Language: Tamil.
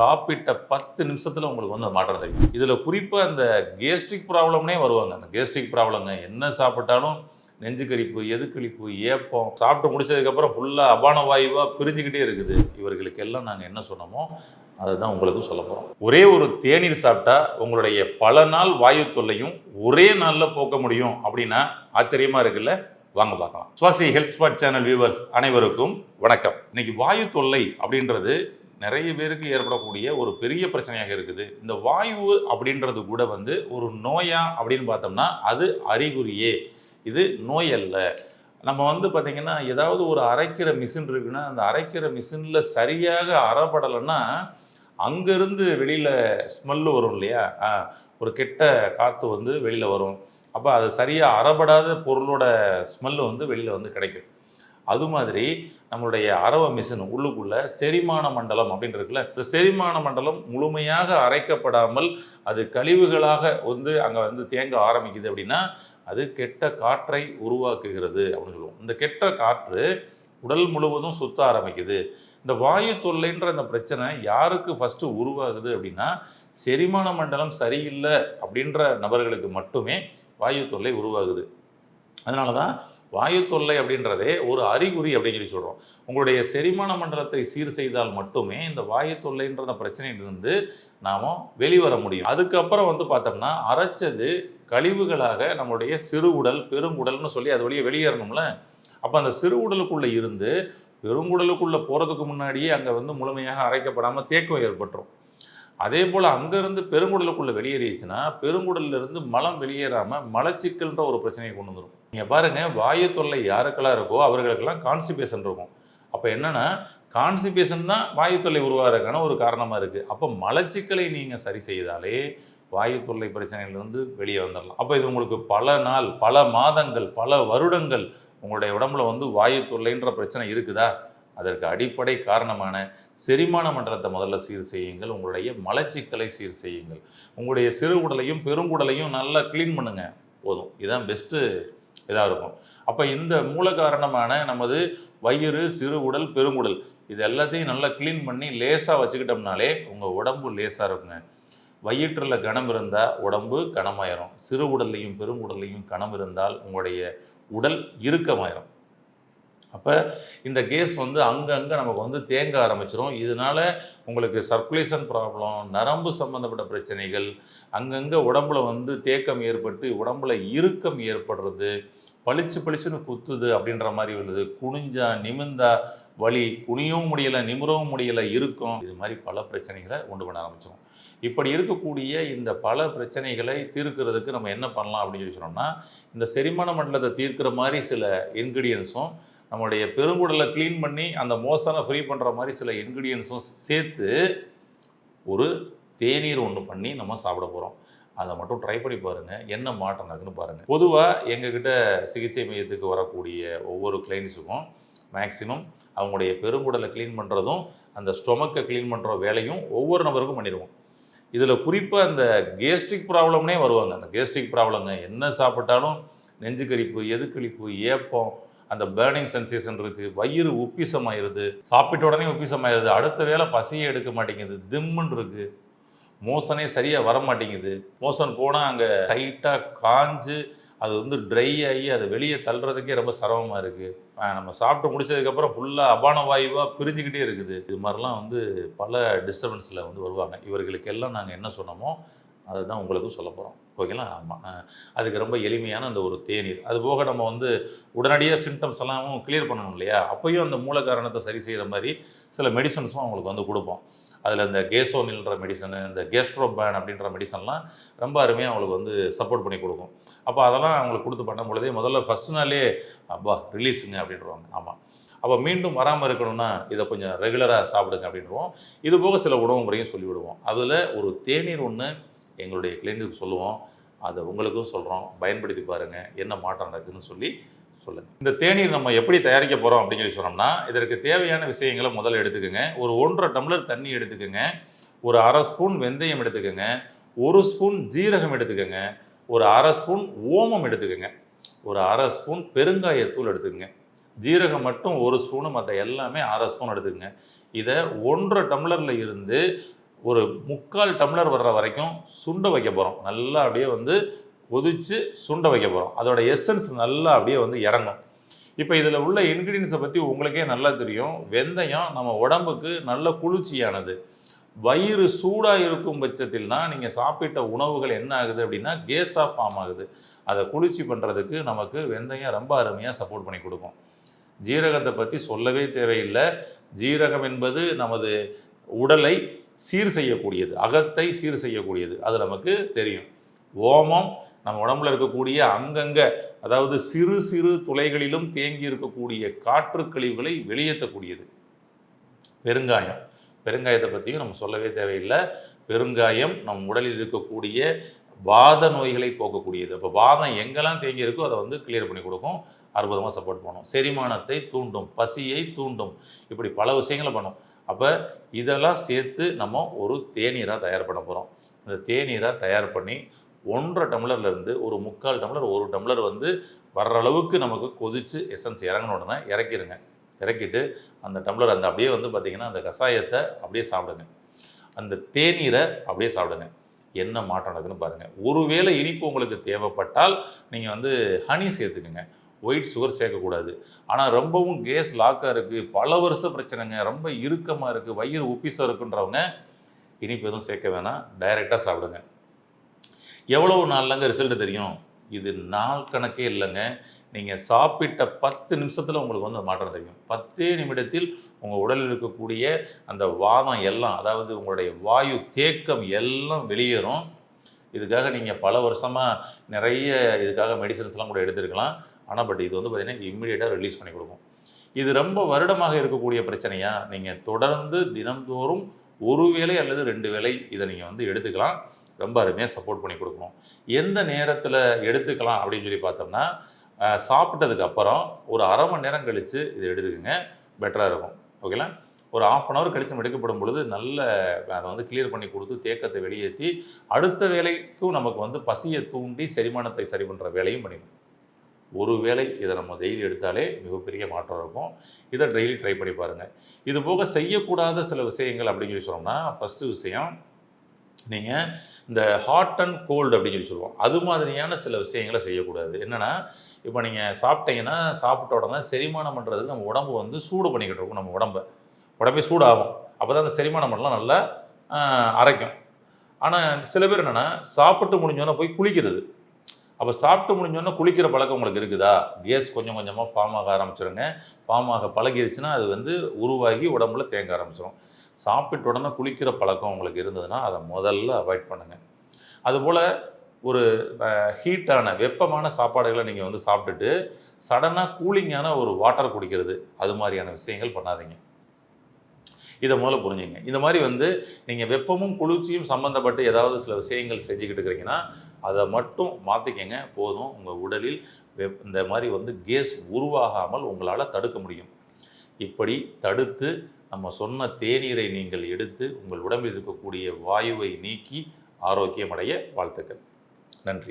சாப்பிட்ட பத்து நிமிஷத்தில் உங்களுக்கு வந்து மாற்றம் தெரியும் இதில் குறிப்பாக அந்த கேஸ்ட்ரிக் ப்ராப்ளம்னே வருவாங்க. அந்த கேஸ்ட்ரிக் ப்ராப்ளங்க என்ன சாப்பிட்டாலும் நெஞ்சு கரிப்பு எதுக்கழிப்பு ஏப்பம் சாப்பிட்டு முடிச்சதுக்கப்புறம் ஃபுல்லாக அபான வாயுவாக பிரிஞ்சுக்கிட்டே இருக்குது. இவர்களுக்கெல்லாம் நாங்கள் என்ன சொன்னோமோ அதுதான் உங்களுக்கும் சொல்ல போகிறோம் ஒரே ஒரு தேநீர் சாப்பிட்டா உங்களுடைய பல நாள் வாயு தொல்லையும் ஒரே நாளில் போக்க முடியும் அப்படின்னா ஆச்சரியமாக இருக்குல்ல? வாங்க பார்க்கலாம். Swasi health spot channel viewers அனைவருக்கும் வணக்கம். இன்னைக்கு வாயு தொல்லை அப்படின்றது நிறைய பேருக்கு ஏற்படக்கூடிய ஒரு பெரிய பிரச்சனையாக இருக்குது. இந்த வாயு அப்படின்றது கூட வந்து ஒரு நோயா அப்படின்னு பார்த்தோம்னா அது அறிகுறியே. இது நோய் அல்ல. நம்ம வந்து பார்த்திங்கன்னா ஏதாவது ஒரு அரைக்கிற மிஷின் இருக்குன்னா அந்த அரைக்கிற மிஷினில் சரியாக அறப்படலைன்னா அங்கேருந்து வெளியில் ஸ்மெல்லு வரும் இல்லையா? ஒரு கெட்ட காற்று வந்து வெளியில் வரும். அப்போ அது சரியாக அறப்படாத பொருளோட ஸ்மெல்லு வந்து வெளியில் வந்து கிடைக்கும். அது மாதிரி நம்மளுடைய அரவ மிஷின் உள்ளுக்குள்ள செரிமான மண்டலம் அப்படின்னு இருக்குல்ல இந்த செரிமான மண்டலம் முழுமையாக அரைக்கப்படாமல் அது கழிவுகளாக வந்து அங்கே வந்து தேங்க ஆரம்பிக்குது அப்படின்னா அது கெட்ட காற்றை உருவாக்குகிறது அப்படின்னு சொல்லுவோம். இந்த கெட்ட காற்று உடல் முழுவதும் சுத்த ஆரம்பிக்குது. இந்த வாயு தொல்லைன்ற அந்த பிரச்சனை யாருக்கு ஃபஸ்ட்டு உருவாகுது அப்படின்னா செரிமான மண்டலம் சரியில்லை அப்படின்ற நபர்களுக்கு மட்டுமே வாயு தொல்லை உருவாகுது. அதனால தான் வாயு தொல்லை அப்படின்றதே ஒரு அறிகுறி அப்படின்னு சொல்லி சொல்கிறோம் உங்களுடைய செரிமான மண்டலத்தை சீர் செய்தால் மட்டுமே இந்த வாயு தொல்லைன்ற அந்த பிரச்சனையிலிருந்து நாம் வெளிவர முடியும். அதுக்கப்புறம் வந்து பார்த்தோம்னா அரைச்சது கழிவுகளாக நம்மளுடைய சிறு உடல் பெருங்குடல்னு சொல்லி அது வழியே வெளியேறணும்ல? அப்போ அந்த சிறு உடலுக்குள்ளே இருந்து பெருங்குடலுக்குள்ளே போகிறதுக்கு முன்னாடியே அங்கே வந்து முழுமையாக அரைக்கப்படாமல் தேக்கம் ஏற்பட்டுரும். அதே போல் அங்கேருந்து பெருங்குடலுக்குள்ளே வெளியேறிச்சுன்னா பெருங்குடல்ல இருந்து மலம் வெளியேறாமல் மலச்சிக்கல்ன்ற ஒரு பிரச்சனையை கொண்டு வந்துடும் நீங்கள் பாருங்கள் வாயு தொல்லை யாருக்கெல்லாம் இருக்கோ அவர்களுக்கெல்லாம் கான்ஸ்டிபேஷன் இருக்கும். அப்போ என்னென்னா கான்ஸ்டிபேஷன் தான் வாயு தொல்லை உருவாகிறதுக்கான ஒரு காரணமாக இருக்குது அப்போ மலச்சிக்கலை நீங்கள் சரி செய்தாலே வாயு தொல்லை பிரச்சனையிலிருந்து வெளியே வந்துடலாம் அப்போ இது உங்களுக்கு பல நாள் பல மாதங்கள் பல வருடங்கள் உங்களுடைய உடம்புல வந்து வாயு தொல்லைன்ற பிரச்சனை இருக்குதா? அதற்கு அடிப்படை காரணமான செரிமான மன்றத்தை முதல்ல சீர் செய்யுங்கள் உங்களுடைய மலச்சிக்கலை சீர் செய்யுங்கள். உங்களுடைய சிறு உடலையும் பெருங்குடலையும் நல்லா க்ளீன் பண்ணுங்க போதும். இதுதான் பெஸ்ட்டு இதாக இருக்கும். அப்போ இந்த மூல காரணமான நமது வயிறு சிறு உடல் பெருங்குடல் இது எல்லாத்தையும் நல்லா க்ளீன் பண்ணி லேசாக வச்சுக்கிட்டோம்னாலே உங்கள் உடம்பு லேசாக இருக்குங்க. வயிற்றில் கனம் இருந்தால் உடம்பு கனமாயிரும். சிறு உடல்லையும் பெருங்குடல்லையும் கனம் இருந்தால் உங்களுடைய உடல் இறுக்கமாயிரும். அப்போ இந்த கேஸ் வந்து அங்கங்கே நமக்கு வந்து தேங்க ஆரம்பிச்சிடும் இதனால உங்களுக்கு சர்க்குலேஷன் ப்ராப்ளம் நரம்பு சம்மந்தப்பட்ட பிரச்சனைகள் அங்கங்கே உடம்புல வந்து தேக்கம் ஏற்பட்டு உடம்புல இறுக்கம் ஏற்படுறது பளிச்சு பளிச்சுன்னு குத்துது அப்படின்ற மாதிரி வருது குனிஞ்சா நிமிந்தா வலி குனியவும் முடியலை நிமிரவும் முடியலை இருக்கும். இது மாதிரி பல பிரச்சனைகளை உண்டு பண்ண ஆரம்பிச்சிடும் இப்படி இருக்கக்கூடிய இந்த பல பிரச்சனைகளை தீர்க்கிறதுக்கு நம்ம என்ன பண்ணலாம் அப்படின்னு சொல்லி சொன்னோம்னா இந்த செரிமான மண்டலத்தை தீர்க்கிற மாதிரி சில இன்க்ரீடியன்ஸும் நம்மளுடைய பெருங்குடலை க்ளீன் பண்ணி அந்த மோசனை ஃப்ரீ பண்ணுற மாதிரி சில இன்க்ரீடியன்ஸும் சேர்த்து ஒரு தேநீர் ஒன்று பண்ணி நம்ம சாப்பிட போகிறோம் அதை மட்டும் ட்ரை பண்ணி பாருங்கள் என்ன மாற்றம் நடக்குன்னு பாருங்கள் பொதுவாக எங்ககிட்ட சிகிச்சை மையத்துக்கு வரக்கூடிய ஒவ்வொரு கிளைண்ட்ஸுக்கும் மேக்ஸிமம் அவங்களுடைய பெருங்குடலை க்ளீன் பண்ணுறதும் அந்த ஸ்டொமக்கை க்ளீன் பண்ணுற வேலையும் ஒவ்வொரு நபருக்கும் பண்ணிடுவோம். இதில் குறிப்பாக அந்த கேஸ்ட்ரிக் ப்ராப்ளம்னே வருவாங்க. அந்த கேஸ்ட்ரிக் ப்ராப்ளங்க என்ன சாப்பிட்டாலும் நெஞ்சு கரிப்பு எதுக்கழிப்பு ஏப்பம் அந்த பேர்னிங் சென்சேஷன் இருக்குது வயிறு உப்பிசமாயிருது சாப்பிட்ட உடனே உப்பிசமாயிருது அடுத்த வேளை பசியே எடுக்க மாட்டேங்குது திம்முன்னு இருக்குது மோசனே சரியாக வர மாட்டேங்குது மோசன் போனால் அங்கே டைட்டாக காஞ்சு அது வந்து ட்ரை ஆகி அதை வெளியே தள்ளுறதுக்கே ரொம்ப சிரமமாக இருக்குது நம்ம சாப்பிட்டு முடிச்சதுக்கப்புறம் ஃபுல்லாக அபான வாயுவாக பிரிஞ்சுக்கிட்டே இருக்குது. இது மாதிரிலாம் வந்து பல டிஸ்டர்பன்ஸில் வந்து வருவாங்க. இவர்களுக்கெல்லாம் நாங்கள் என்ன சொன்னோமோ அதுதான் உங்களுக்கும் சொல்ல போகிறோம் ஓகேங்களா? ஆமாம் அதுக்கு ரொம்ப எளிமையான அந்த ஒரு தேநீர். அது போக நம்ம வந்து உடனடியாக சிம்டம்ஸ் எல்லாமும் கிளியர் பண்ணணும் இல்லையா? அப்போயும் அந்த மூல காரணத்தை சரி செய்கிற மாதிரி சில மெடிசன்ஸும் அவங்களுக்கு வந்து கொடுப்போம். அதில் இந்த கேசோனில்ன்ற மெடிசனு இந்த கேஸ்ட்ரோபேன் அப்படின்ற மெடிசன்லாம் ரொம்ப அருமையாக அவங்களுக்கு வந்து சப்போர்ட் பண்ணி கொடுக்கும். அப்போ அதெல்லாம் அவங்களுக்கு கொடுத்து பண்ணும் பொழுதே முதல்ல ஃபஸ்ட் நாளே அப்பா ரிலீஸுங்க அப்படின்றவாங்க. ஆமாம் அப்போ மீண்டும் வராமல் இருக்கணும்னா இதை கொஞ்சம் ரெகுலராக சாப்பிடுங்க அப்படின்றவோம். இது போக சில உணவு முறையும் சொல்லிவிடுவோம். அதில் ஒரு தேநீர் ஒன்று எங்களுடைய கிளினிக்கு சொல்லுவோம். அதை உங்களுக்கும் சொல்கிறோம் பயன்படுத்தி பாருங்கள் என்ன மாற்றம் நடக்குதுன்னு சொல்லி சொல்லுங்கள் இந்த தேநீர் நம்ம எப்படி தயாரிக்க போகிறோம் அப்படின்னு சொல்லி சொன்னோம்னா இதற்கு தேவையான விஷயங்களை முதல்ல எடுத்துக்கோங்க. ஒரு ஒன்றரை டம்ளர் தண்ணி எடுத்துக்கோங்க. ஒரு அரை ஸ்பூன் வெந்தயம் எடுத்துக்கோங்க. ஒரு ஸ்பூன் ஜீரகம் எடுத்துக்கோங்க. ஒரு அரை ஸ்பூன் ஓமம் எடுத்துக்கோங்க. ஒரு அரை ஸ்பூன் பெருங்காயத்தூள் எடுத்துக்கோங்க. ஜீரகம் மட்டும் ஒரு ஸ்பூனு மற்ற எல்லாமே அரை ஸ்பூன் எடுத்துக்கோங்க. இதை ஒன்றரை டம்ளரில் இருந்து ஒரு முக்கால் டம்ளர் வர்ற வரைக்கும் சுண்ட வைக்க போகிறோம் நல்லா அப்படியே வந்து கொதித்து சுண்ட வைக்க போகிறோம் அதோட எசன்ஸ் நல்லா அப்படியே வந்து இறங்கும். இப்போ இதில் உள்ள இன்க்ரீடியன்ஸை பற்றி உங்களுக்கே நல்லா தெரியும். வெந்தயம் நம்ம உடம்புக்கு நல்ல குளிர்ச்சியானது. வயிறு சூடாக இருக்கும் பட்சத்தில் தான் நீங்கள் சாப்பிட்ட உணவுகள் என்ன ஆகுது அப்படின்னா கேஸாக ஃபார்ம் ஆகுது. அதை குளிர்ச்சி பண்ணுறதுக்கு நமக்கு வெந்தயம் ரொம்ப அருமையாக சப்போர்ட் பண்ணி கொடுக்கும். ஜீரகத்தை பற்றி சொல்லவே தேவையில்லை. ஜீரகம் என்பது நமது உடலை சீர் செய்யக்கூடியது அகத்தை சீர் செய்யக்கூடியது. அது நமக்கு தெரியும். ஓமம் நம்ம உடம்புல இருக்கக்கூடிய அங்கங்க அதாவது சிறு சிறு துளைகளிலும் தேங்கி இருக்கக்கூடிய காற்று கழிவுகளை வெளியேற்றக்கூடியது. பெருங்காயம். பெருங்காயத்தை பற்றியும் நம்ம சொல்லவே தேவையில்லை. பெருங்காயம் நம் உடலில் இருக்கக்கூடிய வாத நோய்களை போக்கக்கூடியது. அப்போ வாதம் எங்கெல்லாம் தேங்கி இருக்கோ அதை வந்து கிளியர் பண்ணி கொடுக்கும். அற்புதமாக சப்போர்ட் பண்ணும். செரிமானத்தை தூண்டும். பசியை தூண்டும். இப்படி பல விஷயங்களை பண்ணும். அப்போ இதெல்லாம் சேர்த்து நம்ம ஒரு தேநீராக தயார் பண்ண போகிறோம் இந்த தேநீராக தயார் பண்ணி ஒன்றரை டம்ளர்லேருந்து ஒரு முக்கால் டம்ளர் ஒரு டம்ளர் வந்து வர்ற அளவுக்கு நமக்கு கொதித்து எசன்ஸ் இறங்கின உடனே இறக்கிடுங்க இறக்கிட்டு அந்த டம்ளர் அந்த அப்படியே வந்து பார்த்திங்கன்னா அந்த கஷாயத்தை அப்படியே சாப்பிடுங்க. அந்த தேநீரை அப்படியே சாப்பிடுங்க. என்ன மாற்றம் நடக்குதுன்னு பாருங்கள் ஒருவேளை இனிப்பு உங்களுக்கு தேவைப்பட்டால் நீங்கள் வந்து ஹனி சேர்த்துக்குங்க. ஒயிட் சுகர் சேர்க்கக்கூடாது. ஆனால் ரொம்பவும் கேஸ் லாக்காக இருக்குது பல வருஷ பிரச்சனைங்க. ரொம்ப இறுக்கமாக இருக்குது வயிறு உப்பிசம் இருக்குன்றவங்க இனிப்பு எதுவும் சேர்க்க வேணாம். டைரெக்டாக சாப்பிடுங்க. எவ்வளவு நாள்லங்க ரிசல்ட் தெரியும்? இது நாள் கணக்கே இல்லைங்க. நீங்கள் சாப்பிட்ட பத்து நிமிஷத்தில் உங்களுக்கு வந்து மாற்றம் தெரியும். பத்தே நிமிடத்தில் உங்கள் உடலில் இருக்கக்கூடிய அந்த வாதம் எல்லாம் அதாவது உங்களுடைய வாயு தேக்கம் எல்லாம் வெளியேறும். இதுக்காக நீங்கள் பல வருஷமாக நிறைய இதுக்காக மெடிசன்ஸ்லாம் கூட எடுத்துருக்கலாம். ஆனால் பட் இது வந்து பார்த்திங்கன்னா இம்மிடியேட்டாக ரிலீஸ் பண்ணி கொடுக்கும். இது ரொம்ப வருடமாக இருக்கக்கூடிய பிரச்சனையாக நீங்கள் தொடர்ந்து தினந்தோறும் ஒரு வேலை அல்லது ரெண்டு வேலை இதை நீங்கள் வந்து எடுத்துக்கலாம். ரொம்ப அருமையாக சப்போர்ட் பண்ணி கொடுக்கணும். எந்த நேரத்தில் எடுத்துக்கலாம் அப்படின்னு சொல்லி பார்த்தோம்னா சாப்பிட்டதுக்கு அப்புறம் ஒரு அரை மணி நேரம் கழித்து இதை எடுத்துக்கோங்க. பெட்டராக இருக்கும். ஓகேங்களா ஒரு ஆஃப் அன் ஹவர் கழிச்சு எடுக்கப்படும் பொழுது நல்ல அதை வந்து கிளியர் பண்ணி கொடுத்து தேக்கத்தை வெளியேற்றி அடுத்த வேலைக்கும் நமக்கு வந்து பசியை தூண்டி செரிமானத்தை சரி பண்ணுற வேலையும் பண்ணிடும் ஒரு வேளை இதை நம்ம டெய்லி எடுத்தாலே மிகப்பெரிய மாற்றம் இருக்கும். இதை டெய்லி ட்ரை பண்ணி பாருங்கள் இது போக செய்யக்கூடாத சில விஷயங்கள் அப்படின்னு சொல்லி சொன்னோம்னா ஃபஸ்ட்டு விஷயம் நீங்கள் இந்த ஹாட் அண்ட் கோல்டு அப்படின்னு சொல்லி சொல்லுவோம். அது மாதிரியான சில விஷயங்களை செய்யக்கூடாது. என்னென்னா இப்போ நீங்கள் சாப்பிட்டீங்கன்னா சாப்பிட்ட உடனே செரிமானம் பண்ணுறதுக்கு நம்ம உடம்பு வந்து சூடு பண்ணிக்கிட்டு இருக்கும் நம்ம உடம்பை. உடம்பே சூடாகும். அப்போ தான் அந்த செரிமானம் பண்ணலாம் நல்லா அரைக்கும். ஆனால் சில பேர் என்னென்னா சாப்பிட்டு முடிஞ்சோன்னா போய் குளிக்கிறது. அப்போ சாப்பிட்டு முடிஞ்சோன்னா குளிக்கிற பழக்கம் உங்களுக்கு இருக்குதா? கேஸ் கொஞ்சம் கொஞ்சமாக ஃபார்ம் ஆக ஆரம்பிச்சிருங்க. ஃபார்ம் ஆக பழகிருச்சுன்னா அது வந்து உருவாகி உடம்புல தேங்க ஆரம்பிச்சிடும் சாப்பிட்டு உடனே குளிக்கிற பழக்கம் உங்களுக்கு இருந்ததுன்னா அதை முதல்ல அவாய்ட் பண்ணுங்கள் அதுபோல் ஒரு ஹீட்டான வெப்பமான சாப்பாடுகளை நீங்கள் வந்து சாப்பிட்டுட்டு சடனாக கூலிங்கான ஒரு வாட்டர் குடிக்கிறது அது மாதிரியான விஷயங்கள் பண்ணாதீங்க. இதை முதல்ல புரிஞ்சுங்க. இந்த மாதிரி வந்து நீங்கள் வெப்பமும் குளிர்ச்சியும் சம்மந்தப்பட்டு ஏதாவது சில விஷயங்கள் செஞ்சுக்கிட்டு இருக்கிறீங்கன்னா அதை மட்டும் மாற்றிக்கங்க போதும். உங்கள் உடலில் வெப் இந்த மாதிரி வந்து கேஸ் உருவாகாமல் உங்களால் தடுக்க முடியும். இப்படி தடுத்து நம்ம சொன்ன தேநீரை நீங்கள் எடுத்து உங்கள் உடம்பில் இருக்கக்கூடிய வாயுவை நீக்கி ஆரோக்கியமடைய வாழ்த்துக்கள். நன்றி.